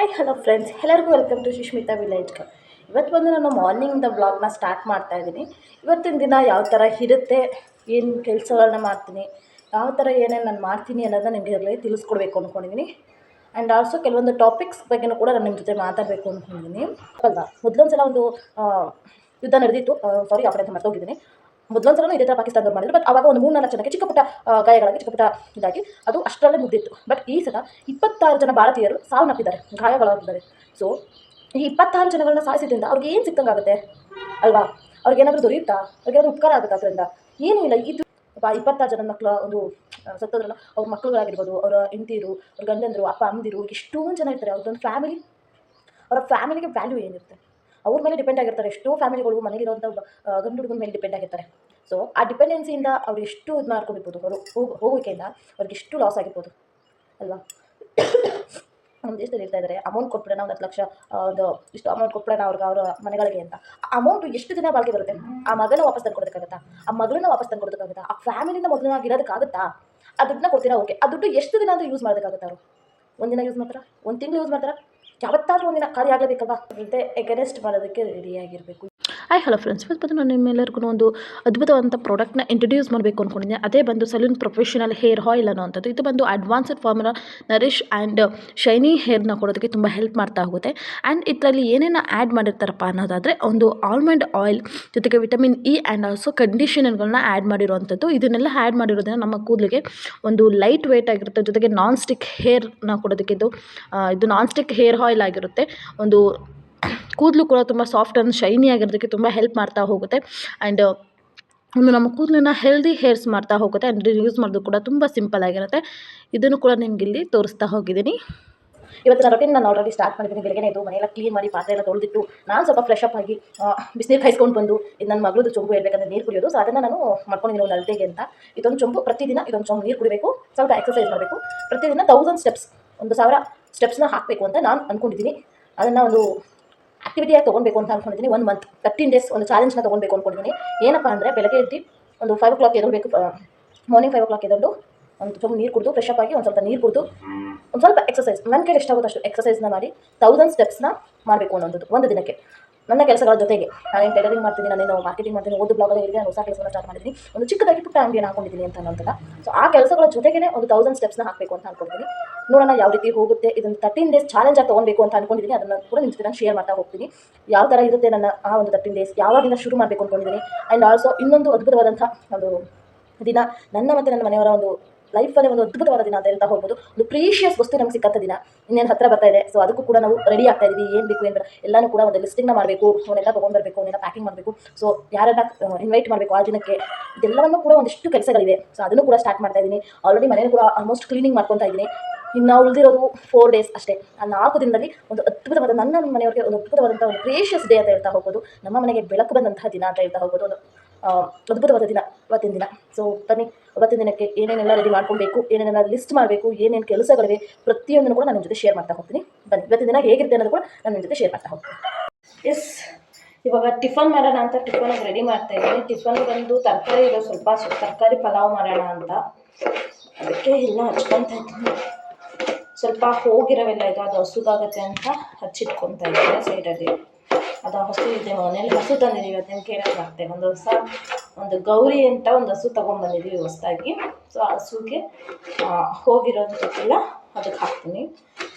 Hi hello friends ಎಲ್ಲರಿಗೂ welcome to Sushmita village ಇವತ್ತು ಬಂದು ನಾನು ಮಾರ್ನಿಂಗ್ದ ವ್ಲಾಗ್ನ ಸ್ಟಾರ್ಟ್ ಮಾಡ್ತಾ ಇದ್ದೀನಿ. ಇವತ್ತಿನ ದಿನ ಯಾವ ಥರ ಇರುತ್ತೆ, ಏನು ಕೆಲಸಗಳನ್ನ ಮಾಡ್ತೀನಿ, ಯಾವ ಥರ ಏನೇನು ನಾನು ಮಾಡ್ತೀನಿ ಅನ್ನೋದನ್ನ ನಿಮಗೆ ಅದರಲ್ಲಿ ತಿಳಿಸ್ಕೊಡ್ಬೇಕು ಅಂದ್ಕೊಂಡಿದ್ದೀನಿ ಆ್ಯಂಡ್ ಆಲ್ಸೋ ಕೆಲವೊಂದು ಟಾಪಿಕ್ಸ್ ಬಗ್ಗೆನೂ ಕೂಡ ನಾನು ನಿಮ್ಮ ಜೊತೆ ಮಾತಾಡಬೇಕು ಅಂದ್ಕೊಂಡಿದ್ದೀನಿ ಅಲ್ಲ ಮೊದಲೊಂದು ಸಲ ಒಂದು ಯುದ್ಧ ನಡೆದಿತ್ತು. ಸಾರಿ ಆ ಕಡೆ ಅಂತ ಮರ್ತೋಗಿದ್ದೀನಿ ಮೊದಲೊಂದು ಸಲ ಇದೇ ಥರ ಪಾಕಿಸ್ತಾನದವ್ರು ಮಾಡಿದ್ರು. ಬಟ್ ಅವಾಗ ಒಂದು ಮೂರು ನಾಲ್ಕು ಜನಕ್ಕೆ ಚಿಕ್ಕ ಪುಟ್ಟ ಗಾಯಗಳಾಗಿ ಚಿಕ್ಕ ಪುಟ್ಟ ಇದಾಗಿ ಅದು ಅಷ್ಟರಲ್ಲೇ ಮುಗ್ದಿತ್ತು. ಬಟ್ ಈ ಸಲ ಇಪ್ಪತ್ತಾರು ಜನ ಭಾರತೀಯರು ಸಾವನ್ನಪ್ಪಿದ್ದಾರೆ ಗಾಯಗಳಾಗಿದ್ದಾರೆ. ಸೊ ಈ ಇಪ್ಪತ್ತಾರು ಜನಗಳನ್ನ ಸಾಯಿಸಿದ್ರಿಂದ ಅವ್ರಿಗೆ ಏನು ಸಿಕ್ಕಂಗಾಗುತ್ತೆ? ಅಲ್ವಾ? ಅವ್ರಿಗೇನಾದರೂ ದೊರೆಯುತ್ತಾ? ಅವ್ರಿಗೇನಾದ್ರೂ ಉಪಕಾರ ಆಗುತ್ತೆ ಅದರಿಂದ? ಏನೂ ಇಲ್ಲ. ಇದು ಪಾಪ ಇಪ್ಪತ್ತಾರು ಜನ ಮಕ್ಕಳ ಒಂದು ಸತ್ತದ್ರಲ್ಲ ಅವ್ರ ಮಕ್ಕಳುಗಳಾಗಿರ್ಬೋದು ಅವರ ಹೆಂಡತಿರು ಅವ್ರ ಗಂಡಂದರು ಅಪ್ಪ ಅಮ್ಮದಿರು ಎಷ್ಟೊಂದು ಜನ ಇರ್ತಾರೆ. ಅವ್ರದ್ದೊಂದು ಫ್ಯಾಮಿಲಿ ಅವರ ಫ್ಯಾಮಿಲಿಗೆ ವ್ಯಾಲ್ಯೂ ಏನಿರುತ್ತೆ? ಅವ್ರ ಮೇಲೆ ಡಿಪೆಂಡ್ ಆಗಿರ್ತಾರೆ. ಎಷ್ಟೋ ಫ್ಯಾಮಿಲಿಗಳು ಆ, ಗಂಡು ಹುಡುಗನ ಮೇಲೆ ಡಿಪೆಂಡ್ ಆಗಿರ್ತಾರೆ. ಸೊ ಆ ಡಿಪೆಂಡೆನ್ಸಿಯಿಂದ ಅವ್ರು ಎಷ್ಟು ಇದು ಮಾಡ್ಕೊಂಡಿರ್ಬೋದು ಅವರು ಹೋಗಿ ಹೋಗೋಕೆಯಿಂದ ಅವ್ರಿಗೆ ಎಷ್ಟು ಲಾಸ್ ಆಗಿರ್ಬೋದು ಅಲ್ವಾ ನಮ್ಮ ದೇಶದಲ್ಲಿ ಇರ್ತಾ ಇದ್ದಾರೆ ಅಮೌಂಟ್ ಕೊಟ್ಬಿಡೋಣ ಒಂದು ಹತ್ತು ಲಕ್ಷ ಒಂದು ಇಷ್ಟು ಅಮೌಂಟ್ ಕೊಟ್ಬಿಡೋಣ ಅವ್ರಿಗೆ ಅವರ ಮನೆಗಳಿಗೆ ಅಂತ ಅಮೌಂಟು ಎಷ್ಟು ದಿನ ಬಾಳಿಕೆ ಬರುತ್ತೆ ಆ ಮಗನ ವಾಪಸ್ ತಂದ್ಕೊಡೋದಕ್ಕಾಗುತ್ತಾ ಆ ಮಗಳನ್ನ ವಾಪಸ್ ತಂದ್ಕೊಡೋದಕ್ಕಾಗುತ್ತಾ ಆ ಫ್ಯಾಮಿಲಿನ ಮೊದಲನಾಗಿ ಆಗಿರೋದಕ್ಕಾಗುತ್ತಾ ಆ ದುಡ್ಡನ್ನ ಕೊಡ್ತೀರಾ ಓಕೆ ಆ ದುಡ್ಡು ಎಷ್ಟು ದಿನ ಅಂತ ಯೂಸ್ ಮಾಡೋದಕ್ಕಾಗತ್ತಾ ಅವರು ಒಂದಿನ ಯೂಸ್ ಮಾಡ್ತಾರಾ ಒಂದು ತಿಂಗಳು ಯೂಸ್ ಮಾಡ್ತಾರಾ ಯಾವತ್ತಾದರೂ ಒಂದಿನ ಖಾಲಿ ಆಗಲೇಬೇಕಲ್ವಾ ಜೊತೆ ಎಗನೆಸ್ಟ್ ಮಾಡೋದಕ್ಕೆ ರೆಡಿಯಾಗಿರಬೇಕು ಹಾಯ್ ಹಲೋ ಫ್ರೆಂಡ್ಸ್ ಇವತ್ತು ಬಂದು ನಾನು ನಿಮ್ಮೆಲ್ಲರಿಗೂ ಒಂದು ಅದ್ಭುತವಂತ ಪ್ರಾಡಕ್ಟ್ನ ಇಂಟ್ರೊಡ್ಯೂಸ್ ಮಾಡಬೇಕು ಅಂದ್ಕೊಂಡಿದ್ದೆ ಅದೇ ಬಂದು ಸಲೂನ್ ಪ್ರೊಫೆಷನಲ್ ಹೇರ್ ಆಯಿಲ್ ಅನ್ನೋವಂಥದ್ದು. ಇದು ಬಂದು advanced formula nourish and shiny ಹೇರ್ನ ಕೊಡೋದಕ್ಕೆ ತುಂಬ ಹೆಲ್ಪ್ ಮಾಡ್ತಾ ಹೋಗುತ್ತೆ. ಆ್ಯಂಡ್ ಇದರಲ್ಲಿ ಏನೇನು ಆ್ಯಡ್ ಮಾಡಿರ್ತಾರಪ್ಪ ಅನ್ನೋದಾದರೆ, ಒಂದು ಆಲ್ಮಂಡ್ ಆಯಿಲ್ ಜೊತೆಗೆ ವಿಟಮಿನ್ ಇ ಆ್ಯಂಡ್ ಆಲ್ಸೋ ಕಂಡೀಷನರ್ಗಳನ್ನ ಆ್ಯಡ್ ಮಾಡಿರುವಂಥದ್ದು. ಇದನ್ನೆಲ್ಲ ಆ್ಯಡ್ ಮಾಡಿರೋದ್ರಿಂದ ನಮ್ಮ ಕೂದಲಿಗೆ ಒಂದು ಲೈಟ್ ವೆಯ್ಟ್ ಆಗಿರುತ್ತೆ. ಜೊತೆಗೆ ನಾನ್ ಸ್ಟಿಕ್ ಹೇರ್ನ ಕೊಡೋದಕ್ಕೆ ಇದು ಇದು ನಾನ್ ಸ್ಟಿಕ್ ಹೇರ್ ಆಯಿಲ್ ಆಗಿರುತ್ತೆ. ಒಂದು ಕೂದಲು ಕೂಡ ತುಂಬ ಸಾಫ್ಟ್ ಆ್ಯಂಡ್ ಶೈನಿ ಆಗಿರೋದಕ್ಕೆ ತುಂಬ ಹೆಲ್ಪ್ ಮಾಡ್ತಾ ಹೋಗುತ್ತೆ. ಆ್ಯಂಡ್ ಒಂದು ನಮ್ಮ ಕೂದಲನ್ನ ಹೆಲ್ದಿ ಹೇರ್ಸ್ ಮಾಡ್ತಾ ಹೋಗುತ್ತೆ. ಆ್ಯಂಡ್ ಯೂಸ್ ಮಾಡೋದು ಕೂಡ ತುಂಬ ಸಿಂಪಲ್ ಆಗಿರುತ್ತೆ. ಇದನ್ನು ಕೂಡ ನಿಮ್ಗೆ ಇಲ್ಲಿ ತೋರಿಸ್ತಾ ಹೋಗಿದ್ದೀನಿ. ಇವತ್ತಿನ ರೊಟೀನ್ ನಾನು ಆಲ್ರೆಡಿ ಸ್ಟಾರ್ಟ್ ಮಾಡಿದ್ದೀನಿ. ಬೆಳಗ್ಗೆ ಇದು ಮನೆಯೆಲ್ಲ ಕ್ಲೀನ್ ಮಾಡಿ ಪಾತ್ರೆ ಎಲ್ಲ ತೊಳೆದಿಟ್ಟು ನಾನು ಸ್ವಲ್ಪ ಫ್ರೆಶ್ ಅಪ್ ಆಗಿ ಬಿಸಿನೀರು ಕಾಯಿಸ್ಕೊಂಡು ಬಂದು ಇದು ನನ್ನ ಮಗಳದು ಚೊಂಬು ಹೇಳಬೇಕಂದ್ರೆ ನೀರು ಕುಡಿಯೋದು. ಸೊ ಅದನ್ನು ನಾನು ಮಾಡ್ಕೊಂಡಿದ್ದೀನಿ ಒಂದು ಅಳತೆಗೆ ಅಂತ. ಇದೊಂದು ಚೊಂಬು ಪ್ರತಿದಿನ ಇದೊಂದು ಚೊಂಬು ನೀರು ಕುಡಿಬೇಕು. ಸ್ವಲ್ಪ ಎಕ್ಸಸೈಸ್ ಮಾಡಬೇಕು. ಪ್ರತಿದಿನ ತೌಸಂಡ್ ಸ್ಟೆಪ್ಸ್ ಒಂದು ಸಾವಿರ ಸ್ಟೆಪ್ಸ್ನ ಹಾಕಬೇಕು ಅಂತ ನಾನು ಅಂದ್ಕೊಂಡಿದ್ದೀನಿ ಅದನ್ನು ಒಂದು ಆಕ್ಟಿವಿಟಿಯಾಗಿ ತೊಗೊಳ್ಬೇಕು ಅಂತ ಅಂದ್ಕೊಂಡಿದ್ದೀನಿ ಒಂದು ಮಂತ್ ತರ್ಟೀನ್ ಡೇಸ್ ಒಂದು ಚಾಲೆಂಜ್ನ ತೊಗೊಳ್ಬೇಕು ಅಂದ್ಕೊಂಡಿದ್ದೀನಿ ಏನಪ್ಪ ಅಂದರೆ ಬೆಳಗ್ಗೆ ಎದ್ದು ಒಂದು ಫೈವ್ ಓ ಕ್ಲಾಕ್ ಎದೊಳ್ಬೇಕು ಮಾರ್ನಿಂಗ್ ಫೈವ್ ಓ ಕ್ಲಾಕ್ ಎದೊಂಡು ಒಂದು ಸ್ವಲ್ಪ ನೀರು ಕುಡಿದು ಫ್ರೆಶ್ ಅಪ್ ಆಗಿ ಒಂದು ಸ್ವಲ್ಪ ನೀರು ಕುಡಿದು ಒಂದು ಸ್ವಲ್ಪ ಎಕ್ಸಸೈಸ್ ನನ್ನ ಕೈಲಿ ಎಷ್ಟಾಗುತ್ತೋ ಅಷ್ಟು ಎಕ್ಸಸೈಸ್ನ ಮಾಡಿ ತೌಸಂಡ್ ಸ್ಟೆಪ್ಸ್ನ ಮಾಡಬೇಕು ಅನ್ನೋದು ಒಂದು ದಿನಕ್ಕೆ. ನನ್ನ ಕೆಲಸಗಳ ಜೊತೆಗೆ. ನಾನು ಟೈಲರಿಂಗ್ ಮಾಡ್ತೀನಿ ನಾನೇನು ಮಾರ್ಕೆಟಿಂಗ್ ಮಾಡ್ತೀನಿ ಓದು ಬ್ಲಾಗಲ್ಲಿ ಇದೆ ನಾನು ಹೊಸ ಕೆಲಸನ ಸ್ಟಾರ್ಟ್ ಮಾಡಿದ್ದೀನಿ. ಒಂದು ಚಿಕ್ಕದಾಗಿ ಪುಟ್ಟ ಅಂಗಡಿಯನ್ನು ಹಾಕೊಂಡಿದ್ದೀನಿ ಅಂತ ಅನ್ನೋಂಥದ್ದು? ಸೊ ಆ ಕೆಲಸಗಳ ಜೊತೆಗೇ ಒಂದು ತೌಸಂಡ್ ಸ್ಟೆಪ್ಸ್ನ ಹಾಕಬೇಕು ಅಂತ ಅನ್ಕೊಂಡಿದ್ದೀನಿ. ನೋಡೋಣ ಯಾವ ರೀತಿ ಹೋಗುತ್ತೆ ಇದನ್ನು ತರ್ಟೀನ್ ಡೇಸ್ ಚಾಲೆಂಜ್ ಆಗಿ ತೊಗೊಬೇಕು ಅಂತ ಅನ್ಕೊಂಡಿದ್ದೀನಿ. ಅದನ್ನು ಕೂಡ ನಿಮ್ಮ ಜೊತೆ ನಾನು ಶೇರ್ ಮಾಡ್ತಾ ಹೋಗ್ತೀನಿ. ಯಾವ ಥರ ಇರುತ್ತೆ ನನ್ನ ಆ ಒಂದು ತರ್ಟೀನ್ ಡೇಸ್ ಯಾವಾಗಿಂದ ಶುರು ಮಾಡಬೇಕು ಅಂದ್ಕೊಂಡಿದ್ದೀನಿ ಆ್ಯಂಡ್ ಆಲ್ಸೋ ಇನ್ನೊಂದು ಅದ್ಭುತವಾದಂಥ ಒಂದು ದಿನ, ನನ್ನ ಮತ್ತು ನನ್ನ ಮನೆಯವರ ಒಂದು ಲೈಫಲ್ಲಿ ಒಂದು ಅದ್ಭುತವಾದ ದಿನ ಅಂತ ಹೇಳ್ತಾ ಹೋಗ್ಬೋದು. ಒಂದು ಪ್ರೀಷಿಯಸ್ ವಸ್ತು ನಮ್ಗೆ ಸಿಕ್ಕಂಥ ದಿನ. ಇನ್ನೇನು ಹತ್ರ ಬರ್ತಾ ಇದೆ. ಸೊ ಅದಕ್ಕೂ ಕೂಡ ನಾವು ರೆಡಿ ಆಗ್ತಾ ಇದೀವಿ. ಏನು ಬೇಕು, ಏನು ಎಲ್ಲಾನು ಕೂಡ ಒಂದು ಲಿಸ್ಟಿಂಗ್ನ ಮಾಡಬೇಕು. ಅವನ್ನೆಲ್ಲ ತೊಗೊಂಡ್ಬರಬೇಕು ಅವನ್ನೆಲ್ಲ ಪ್ಯಾಕಿಂಗ್ ಮಾಡಬೇಕು. ಸೊ ಯಾರನ್ನ ಇನ್ವೈಟ್ ಮಾಡಬೇಕು ಆ ದಿನಕ್ಕೆ, ಇದೆಲ್ಲವನ್ನೂ ಕೂಡ ಒಂದಿಷ್ಟು ಕೆಲಸಗಳಿವೆ. ಸೊ ಅದನ್ನು ಕೂಡ ಸ್ಟಾರ್ಟ್ ಮಾಡ್ತಾ ಇದ್ದೀನಿ ಆಲ್ರೆಡಿ ಮನೇಲಿ ಕೂಡ ಆಲ್ಮೋಸ್ಟ್ ಕ್ಲೀನಿಂಗ್ ಮಾಡ್ಕೊತಾ ಇದ್ದೀನಿ ಇನ್ನು ಉಳಿದಿರೋದು ಫೋರ್ ಡೇಸ್ ಅಷ್ಟೇ. ಆ ನಾಲ್ಕು ದಿನದಲ್ಲಿ ಒಂದು ಅದ್ಭುತವಾದ, ನನ್ನ ಮನೆಯವರಿಗೆ ಒಂದು ಅದ್ಭುತವಾದಂಥ ಒಂದು ಪ್ರೇಷಿಯಸ್ ಡೇ ಅಂತ ಹೇಳ್ತಾ ಹೋಗ್ಬೋದು. ನಮ್ಮ ಮನೆಗೆ ಬೆಳಕು ಬಂದಂತಹ ದಿನ ಅಂತ ಹೇಳ್ತಾ ಹೋಗ್ಬೋದು. ಒಂದು ಅದ್ಭುತವಾದ ದಿನ, ಅವತ್ತಿನ ದಿನ. ಸೊ ಬನ್ನಿ, ಅವತ್ತಿನ ದಿನಕ್ಕೆ ಏನೇನೆಲ್ಲ ರೆಡಿ ಮಾಡ್ಕೊಬೇಕು, ಏನೇನೆಲ್ಲ ಲಿಸ್ಟ್ ಮಾಡಬೇಕು, ಏನೇನು ಕೆಲಸಗಳಿವೆ, ಪ್ರತಿಯೊಂದನ್ನು ಕೂಡ ನಾನು ನಿಮ್ಮ ಜೊತೆ ಶೇರ್ ಮಾಡ್ತಾ ಹೋಗ್ತೀನಿ. ಬನ್ನಿ, ಇವತ್ತಿನ ದಿನ ಹೇಗಿರುತ್ತೆ ಅನ್ನೋದು ಕೂಡ ನಾನು ನಿಮ್ಮ ಜೊತೆ ಶೇರ್ ಮಾಡ್ತಾ ಹೋಗ್ತೀನಿ. ಎಸ್ ಇವಾಗ ಟಿಫನ್ ಮಾಡೋಣ ಅಂತ ಟಿಫನ್ ರೆಡಿ ಮಾಡ್ತಾ ಇದ್ದೀನಿ. ಟಿಫನ್ ಬಂದು ತರಕಾರಿ ಇದೆ, ಸ್ವಲ್ಪ ತರಕಾರಿ ಪಲಾವ್ ಮಾಡೋಣ ಅಂತ. ಅದಕ್ಕೆ ಎಲ್ಲ ಹಚ್ಕೊತಾ ಇದ್ದೀನಿ. ಸ್ವಲ್ಪ ಹೋಗಿರೋವೆಲ್ಲ ಇದು ಅದು ಹಸುದಾಗತ್ತೆ ಅಂತ ಹಚ್ಚಿಟ್ಕೊತಾ ಇದ್ದೀನಿ ಸೈಡಲ್ಲಿ. ಅದು ಹಸು ಇದೆ ಮನೇಲಿ ಹಸು ತಂದಿದ್ದೀವಿ ಅದನ್ನು ಕೇಳೋದಾಗ್ತದೆ ಒಂದು ಹೊಸ, ಒಂದು ಗೌರಿ ಅಂತ ಒಂದು ಹಸು ತೊಗೊಂಡ್ಬಂದಿದ್ದೀವಿ ಹೊಸದಾಗಿ. ಸೊ ಆ ಹಸುಗೆ ಹೋಗಿರೋದು ಹೋಗಿರೋದಕ್ಕೆಲ್ಲ ಅದಕ್ಕೆ ಹಾಕ್ತೀನಿ.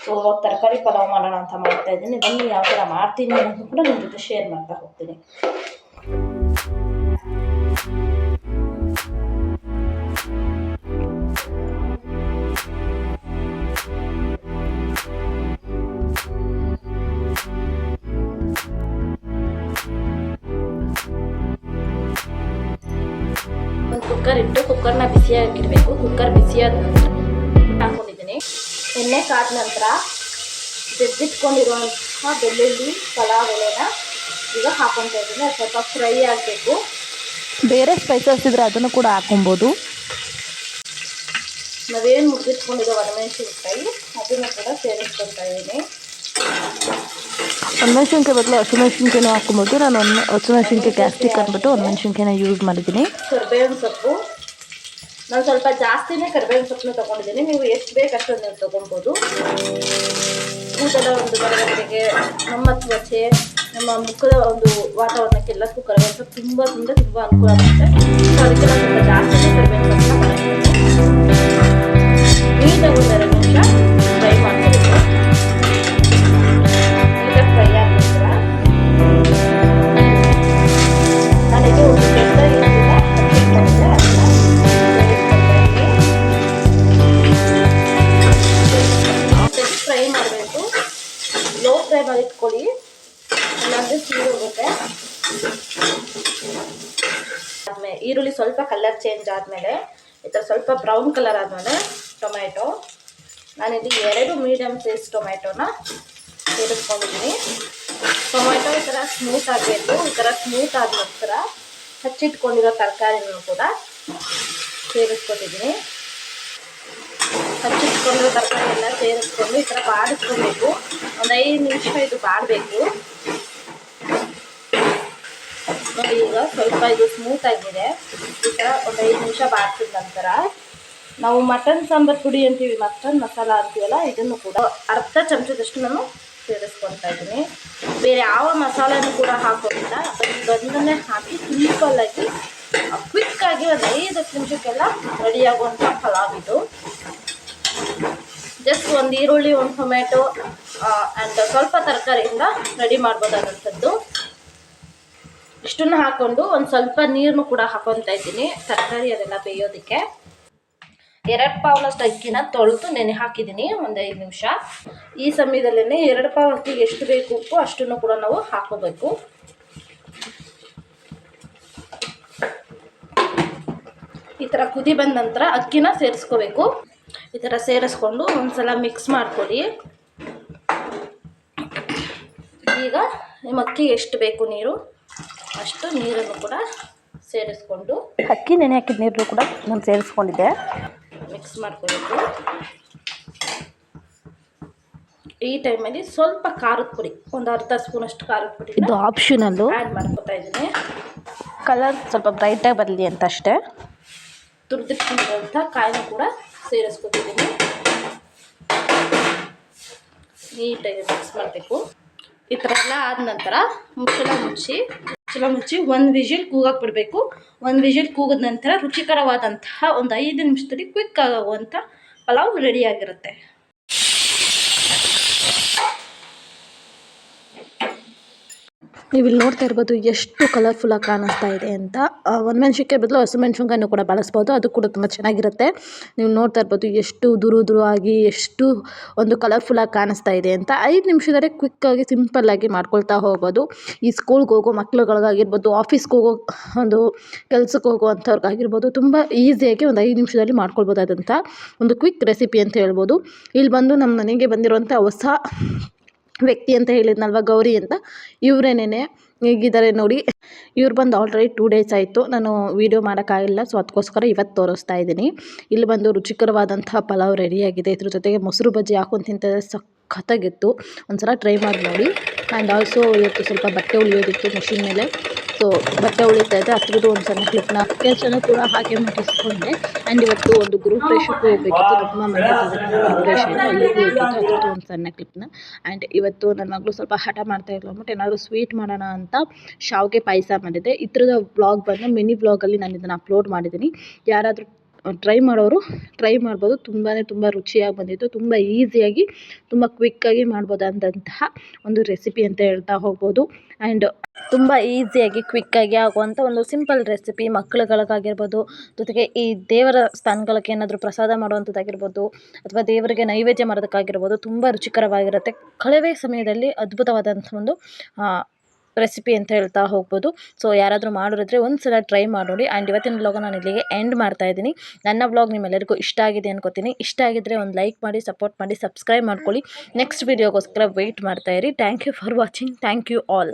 ಸೊ ಇವಾಗ ತರಕಾರಿ ಪಲಾವ್ ಮಾಡೋಣ ಅಂತ ಮಾಡ್ತಾ ಇದ್ದೀನಿ. ಬನ್ನಿ, ಯಾವ ಥರ ಮಾಡ್ತೀನಿ ಅನ್ನೋದು ಕೂಡ ನಿಮ್ಮ ಜೊತೆ ಶೇರ್ ಮಾಡ್ತಾ ಹೋಗ್ತೀನಿ. ಕುಕ್ಕರ್ ಇಟ್ಟು ಕುಕ್ಕರ್ನ ಬಿಸಿಯಾಗಿಡಬೇಕು ಕುಕ್ಕರ್ ಬಿಸಿಯಾದ ನಂತರ ಹಾಕೊಂಡಿದ್ದೀನಿ. ಎಣ್ಣೆ ಕಾದ ನಂತರ ಜಜ್ಜಿಟ್ಕೊಂಡಿರುವಂತಹ ಬೆಳ್ಳುಳ್ಳಿ ಪಲಾವ್ ಎಲೆನ ಈಗ ಹಾಕೊತಾ ಇದ್ದೀನಿ. ಅದು ಸ್ವಲ್ಪ ಫ್ರೈ ಆಗಬೇಕು. ಬೇರೆ ಸ್ಪೈಸಸ್ ಇದ್ದರೆ ಅದನ್ನು ಕೂಡ ಹಾಕೊಬೋದು ನಾವೇನು ಮುಗಿದಿಟ್ಕೊಂಡಿರೋ ಕೈ ಅದನ್ನು ಕೂಡ ಸೇರಿಸ್ಕೊತಾ ಇದ್ದೀನಿ. ಒಣಮೆಣ್ಸಿನ್ಕಾಯಿ ಬದಲು ಹಸಿಮೆಣ್ಸಿನ್ಕಾಯಿನೂ ಹಾಕೊಬೋದು ನಾನು ಒಣ ಹಸಿಮೆಣ್ಸಿನ್ಕಾಯಿ ಗ್ಯಾಸ್ಟಿಕ್ ಅಂದ್ಬಿಟ್ಟು ಮೆಣಸಿನ್ಕಾಯಿನ ಯೂಸ್ ಮಾಡಿದ್ದೀನಿ. ಕರಿಬೇವಿನ ಸೊಪ್ಪು. ನಾನು ಸ್ವಲ್ಪ ಜಾಸ್ತಿನೇ ಕರಿಬೇವಿನ ಸೊಪ್ಪನ್ನ ತೊಗೊಂಡಿದ್ದೀನಿ. ನೀವು ಎಷ್ಟು ಬೇಕು ಅಷ್ಟು ನೀವು ತೊಗೊಳ್ಬೋದು ಕೂದಲ ಒಂದು ಬರವಣಿಗೆ ನಮ್ಮ ತ್ವಚೆ, ನಮ್ಮ ಮುಖದ ಒಂದು ವಾತಾವರಣಕ್ಕೆಲ್ಲದಕ್ಕೂ ಕರ್ಬೇವಿನ ಸೊಪ್ಪು ತುಂಬ ತುಂಬ ತುಂಬ ಅನುಕೂಲ ಆಗುತ್ತೆ. ಸೊ ಅದಕ್ಕೆಲ್ಲ ಸ್ವಲ್ಪ ಜಾಸ್ತಿ ಸ್ವಲ್ಪ ಕಲರ್ ಚೇಂಜ್ ಆದಮೇಲೆ, ಈ ಥರ ಸ್ವಲ್ಪ ಬ್ರೌನ್ ಕಲರ್ ಆದಮೇಲೆ ಟೊಮ್ಯಾಟೊ ನಾನಿಲ್ಲಿ ಎರಡು ಮೀಡಿಯಮ್ ಸೈಜ್ ಟೊಮ್ಯಾಟೊನ ಸೇರಿಸ್ಕೊಂಡಿದ್ದೀನಿ ಟೊಮ್ಯಾಟೊ ಈ ಥರ ಸ್ಮೂತ್ ಆಗಬೇಕು ಈ ಥರ ಸ್ಮೂತ್ ಆದ ನಂತರ ಹಚ್ಚಿಟ್ಕೊಂಡಿರೋ ತರಕಾರಿನೂ ಕೂಡ ಸೇರಿಸ್ಕೊತಿದ್ದೀನಿ ಹಚ್ಚಿಟ್ಕೊಂಡಿರೋ ತರಕಾರಿ ಎಲ್ಲ ಸೇರಿಸ್ಕೊಂಡು ಈ ಥರ ಬಾಡಿಸ್ಕೊಬೇಕು. ಒಂದು ಐದು ನಿಮಿಷ ಇದು ಬಾಡಬೇಕು. ನೋಡಿ ಈಗ ಸ್ವಲ್ಪ ಇದು ಸ್ಮೂತ್ ಆಗಿದೆ. ಒಂದು ಐದು ನಿಮಿಷ ಬಾಡಿಸಿದ ನಂತರ ನಾವು ಮಟನ್ ಸಾಂಬಾರ್, ಪುಡಿ ಅಂತೀವಿ ಮಟನ್ ಮಸಾಲ ಅಂತೀವಲ್ಲ, ಇದನ್ನು ಕೂಡ ಅರ್ಧ ಚಮಚದಷ್ಟು ನಾನು ಸೇರಿಸ್ಕೊತಾ ಇದ್ದೀನಿ. ಬೇರೆ ಯಾವ ಮಸಾಲೆನೂ ಕೂಡ ಹಾಕೋದಿಲ್ಲ. ಅದನ್ನೇ ಹಾಕಿ ಸಿಂಪಲ್ಲಾಗಿ ಕ್ವಿಕ್ಕಾಗಿ ಒಂದು ಐದು ನಿಮಿಷಕ್ಕೆಲ್ಲ ರೆಡಿಯಾಗುವಂಥ ಪಲಾವ್ ಇದು. ಜಸ್ಟ್ ಒಂದು ಈರುಳ್ಳಿ, ಒಂದು ಟೊಮೆಟೊ ಆ್ಯಂಡ್ ಸ್ವಲ್ಪ ತರಕಾರಿಯಿಂದ ರೆಡಿ ಮಾಡ್ಬೋದಾದಂಥದ್ದು ಇಷ್ಟನ್ನು ಹಾಕ್ಕೊಂಡು ಒಂದು ಸ್ವಲ್ಪ ನೀರನ್ನು ಕೂಡ ಹಾಕೊತಾ ಇದ್ದೀನಿ. ತರಕಾರಿ ಅದೆಲ್ಲ ಬೇಯೋದಕ್ಕೆ. ಎರಡು ಪಾವ್ನಷ್ಟು ಅಕ್ಕಿನ ತೊಳೆದು ನೆನೆ ಹಾಕಿದ್ದೀನಿ, ಒಂದು ಐದು ನಿಮಿಷ. ಈ ಸಮಯದಲ್ಲೇ ಎರಡು ಪಾವ್ ಅಕ್ಕಿಗೆ ಎಷ್ಟು ಬೇಕು ಉಪ್ಪು ಅಷ್ಟನ್ನು ಕೂಡ ನಾವು ಹಾಕೋಬೇಕು. ಈ ಥರ ಕುದಿ ಬಂದ ನಂತರ ಅಕ್ಕಿನ ಸೇರಿಸ್ಕೋಬೇಕು. ಈ ಥರ ಸೇರಿಸ್ಕೊಂಡು ಒಂದ್ಸಲ ಮಿಕ್ಸ್ ಮಾಡ್ಕೊಳ್ಳಿ. ಈಗ ನಿಮ್ಮ ಅಕ್ಕಿ ಎಷ್ಟು ಬೇಕು ನೀರು? ಅಷ್ಟು ನೀರನ್ನು ಕೂಡ ಸೇರಿಸ್ಕೊಂಡು ಅಕ್ಕಿ ನೆನೆ ಹಾಕಿದ ನೀರು ಕೂಡ ನಾನು ಸೇರಿಸ್ಕೊಂಡಿದ್ದೆ. ಮಿಕ್ಸ್ ಮಾಡ್ಕೊಬೇಕು. ಈ ಟೈಮಲ್ಲಿ ಸ್ವಲ್ಪ ಖಾರದ ಪುಡಿ ಒಂದು ಅರ್ಧ ಸ್ಪೂನಷ್ಟು ಖಾರದ ಪುಡಿ ಇದು ಆಪ್ಷನಲ್ಲು ಆ್ಯಡ್ ಮಾಡ್ಕೊತಾ ಇದ್ದೀನಿ. ಕಲರ್ ಸ್ವಲ್ಪ ಬ್ರೈಟಾಗಿ ಬರಲಿ ಅಂತ ಅಷ್ಟೇ. ತುರಿದಿಟ್ಕೊಂಡಿರೋಂಥ ಕಾಯಿನ ಕೂಡ ಸೇರಿಸ್ಕೊತಿದ್ದೀನಿ. ನೀಟಾಗಿ ಮಿಕ್ಸ್ ಮಾಡಬೇಕು. ಈ ಥರ ಎಲ್ಲ ಆದ ನಂತರ ಮುಚ್ಚಳ ಮುಚ್ಚಿ ಮುಚ್ಚಳ ಮುಚ್ಚಿ ಒಂದು ವಿಜಿಲ್ ಕೂಗಕ್ಕೆ ಬಿಡಬೇಕು. ಒಂದು ವಿಜಿಲ್ ಕೂಗಿದ ನಂತರ ರುಚಿಕರವಾದಂತಹ ಒಂದು ಐದು ನಿಮಿಷದಲ್ಲಿ ಕ್ವಿಕ್ ಆಗುವಂಥ ಪಲಾವ್ ರೆಡಿಯಾಗಿರುತ್ತೆ ನೀವು ಇಲ್ಲಿ ನೋಡ್ತಾ ಇರ್ಬೋದು ಎಷ್ಟು ಕಲರ್ಫುಲ್ಲಾಗಿ ಕಾಣಿಸ್ತಾ ಇದೆ ಅಂತ. ಒಣಮೆಣ್ಸಿನ್ಕಾಯಿ ಬದಲು ಹಸಿಮೆಣ್ಸಿನ್ಕಾಯನ್ನು ಕೂಡ ಬಳಸ್ಬೋದು. ಅದು ಕೂಡ ತುಂಬ ಚೆನ್ನಾಗಿರುತ್ತೆ. ನೀವು ನೋಡ್ತಾ ಇರ್ಬೋದು ಎಷ್ಟು ದುರು ಆಗಿ, ಎಷ್ಟು ಒಂದು ಕಲರ್ಫುಲ್ಲಾಗಿ ಕಾಣಿಸ್ತಾ ಇದೆ ಅಂತ. ಐದು ನಿಮಿಷದಲ್ಲೇ ಕ್ವಿಕ್ಕಾಗಿ ಸಿಂಪಲ್ಲಾಗಿ ಮಾಡ್ಕೊಳ್ತಾ ಹೋಗ್ಬೋದು. ಈ ಸ್ಕೂಲ್ಗೆ ಹೋಗೋ ಮಕ್ಳುಗಳಿಗಾಗಿರ್ಬೋದು ಆಫೀಸ್ಗೆ ಹೋಗೋ ಒಂದು ಕೆಲ್ಸಕ್ಕೆ ಹೋಗುವಂಥವ್ರಿಗಾಗಿರ್ಬೋದು, ತುಂಬ ಈಸಿಯಾಗಿ ಒಂದು ಐದು ನಿಮಿಷದಲ್ಲಿ ಮಾಡ್ಕೊಳ್ಬೋದಾದಂಥ ಒಂದು ಕ್ವಿಕ್ ರೆಸಿಪಿ ಅಂತ ಹೇಳ್ಬೋದು. ಇಲ್ಲಿ ಬಂದು ನಮ್ಮ ಮನೆಗೆ ಬಂದಿರುವಂಥ ಹೊಸ ವ್ಯಕ್ತಿ ಅಂತ ಹೇಳಿದ್ನಲ್ವ, ಗೌರಿ ಅಂತ. ಇವರೇನೇ ಹೇಗಿದ್ದಾರೆ ನೋಡಿ. ಇವ್ರು ಬಂದು ಆಲ್ರೆಡಿ ಟೂ ಡೇಸ್ ಆಯಿತು. ನಾನು ವೀಡಿಯೋ ಮಾಡೋಕ್ಕಾಗಿಲ್ಲ ಸೊ ಅದಕ್ಕೋಸ್ಕರ ಇವತ್ತು ತೋರಿಸ್ತಾ ಇದ್ದೀನಿ. ಇಲ್ಲಿ ಬಂದು ರುಚಿಕರವಾದಂಥ ಪಲಾವ್ ರೆಡಿಯಾಗಿದೆ ಇದ್ರ ಜೊತೆಗೆ ಮೊಸರು ಬಜ್ಜಿ ಹಾಕೊಂಡು ತಿಂತಿದ್ರೆ ಸಖತ್ತಾಗಿತ್ತು. ಒಂದು ಸಲ ಟ್ರೈ ಮಾಡಿ ನೋಡಿ. ಆ್ಯಂಡ್ ಆಲ್ಸೋ ಇವತ್ತು ಸ್ವಲ್ಪ ಬಟ್ಟೆ ಉಳಿಯೋದಿತ್ತು ಮಿಷಿನ್ ಮೇಲೆ. ಸೊ ಬಟ್ಟೆ ಉಳಿತಾ ಇದೆ. ಅದ್ರದ್ದು ಒಂದು ಸಣ್ಣ ಕ್ಲಿಪ್ನ ಕೆಲಸನೂ ಕೂಡ ಹಾಗೆ ಮುಗಿಸ್ಕೊಂಡೆ. ಆ್ಯಂಡ್ ಇವತ್ತು ಒಂದು ಗ್ರೂಪ್ ರೇಷಕ್ಕೂ ಹೋಗಬೇಕಿತ್ತು. ನಮ್ಮ ಮನೆ ಗ್ರೂಪ್ ಒಂದು ಸಣ್ಣ ಕ್ಲಿಪ್ನ ಆ್ಯಂಡ್ ಇವತ್ತು ನನ್ನ ಮಗಳು ಸ್ವಲ್ಪ ಹಠ ಮಾಡ್ತಾ ಇರಲಿಲ್ಲ ಅಂದ್ಬಿಟ್ಟು, ಏನಾದರೂ ಸ್ವೀಟ್ ಮಾಡೋಣ ಅಂತ ಶಾವಿಗೆ ಪಾಯಸ ಮಾಡಿದ್ದೆ ಈ ಥರದ ಬ್ಲಾಗ್ ಬಂದು ಮಿನಿ ಬ್ಲಾಗಲ್ಲಿ ನಾನು ಇದನ್ನು ಅಪ್ಲೋಡ್ ಮಾಡಿದ್ದೀನಿ. ಯಾರಾದರೂ ಟ್ರೈ ಮಾಡೋರು ಟ್ರೈ ಮಾಡ್ಬೋದು. ತುಂಬಾ ತುಂಬ ರುಚಿಯಾಗಿ ಬಂದಿತ್ತು. ತುಂಬ ಈಸಿಯಾಗಿ ತುಂಬ ಕ್ವಿಕ್ಕಾಗಿ ಮಾಡ್ಬೋದಾದಂತಹ ಒಂದು ರೆಸಿಪಿ ಅಂತ ಹೇಳ್ತಾ ಹೋಗ್ಬೋದು. ಆ್ಯಂಡ್ ತುಂಬ ಈಸಿಯಾಗಿ ಕ್ವಿಕ್ಕಾಗಿ ಆಗುವಂಥ ಒಂದು ಸಿಂಪಲ್ ರೆಸಿಪಿ ಮಕ್ಕಳುಗಳಿಗಾಗಿರ್ಬೋದು ಜೊತೆಗೆ ಈ ದೇವರ ಸ್ಥಾನಗಳಿಗೆ ಏನಾದರೂ ಪ್ರಸಾದ ಮಾಡುವಂಥದ್ದಾಗಿರ್ಬೋದು ಅಥವಾ ದೇವರಿಗೆ ನೈವೇದ್ಯ ಮಾಡೋದಕ್ಕಾಗಿರ್ಬೋದು, ತುಂಬ ರುಚಿಕರವಾಗಿರುತ್ತೆ. ಕಳವೆ ಸಮಯದಲ್ಲಿ ಅದ್ಭುತವಾದಂಥ ಒಂದು ರೆಸಿಪಿ ಅಂತ ಹೇಳ್ತಾ ಹೋಗ್ಬೋದು. ಸೊ ಯಾರಾದರೂ ಮಾಡೋರಿದ್ರೆ ಒಂದು ಸಲ ಟ್ರೈ ಮಾಡಿ ಆ್ಯಂಡ್ ಇವತ್ತಿನ ಬ್ಲಾಗ್ ನಾನು ಇಲ್ಲಿಗೆ ಎಂಡ್ ಮಾಡ್ತಾ ಇದ್ದೀನಿ. ನನ್ನ ಬ್ಲಾಗ್ ನಿಮ್ಮೆಲ್ಲರಿಗೂ ಇಷ್ಟ ಆಗಿದೆ ಅನ್ಕೋತೀನಿ. ಇಷ್ಟ ಆಗಿದ್ದರೆ ಒಂದು ಲೈಕ್ ಮಾಡಿ ಸಪೋರ್ಟ್ ಮಾಡಿ ಸಬ್ಸ್ಕ್ರೈಬ್ ಮಾಡ್ಕೊಳ್ಳಿ. ನೆಕ್ಸ್ಟ್ ವೀಡಿಯೋಗೋಸ್ಕರ ವೆಯ್ಟ್ ಇರಿ. Thank you for watching thank you all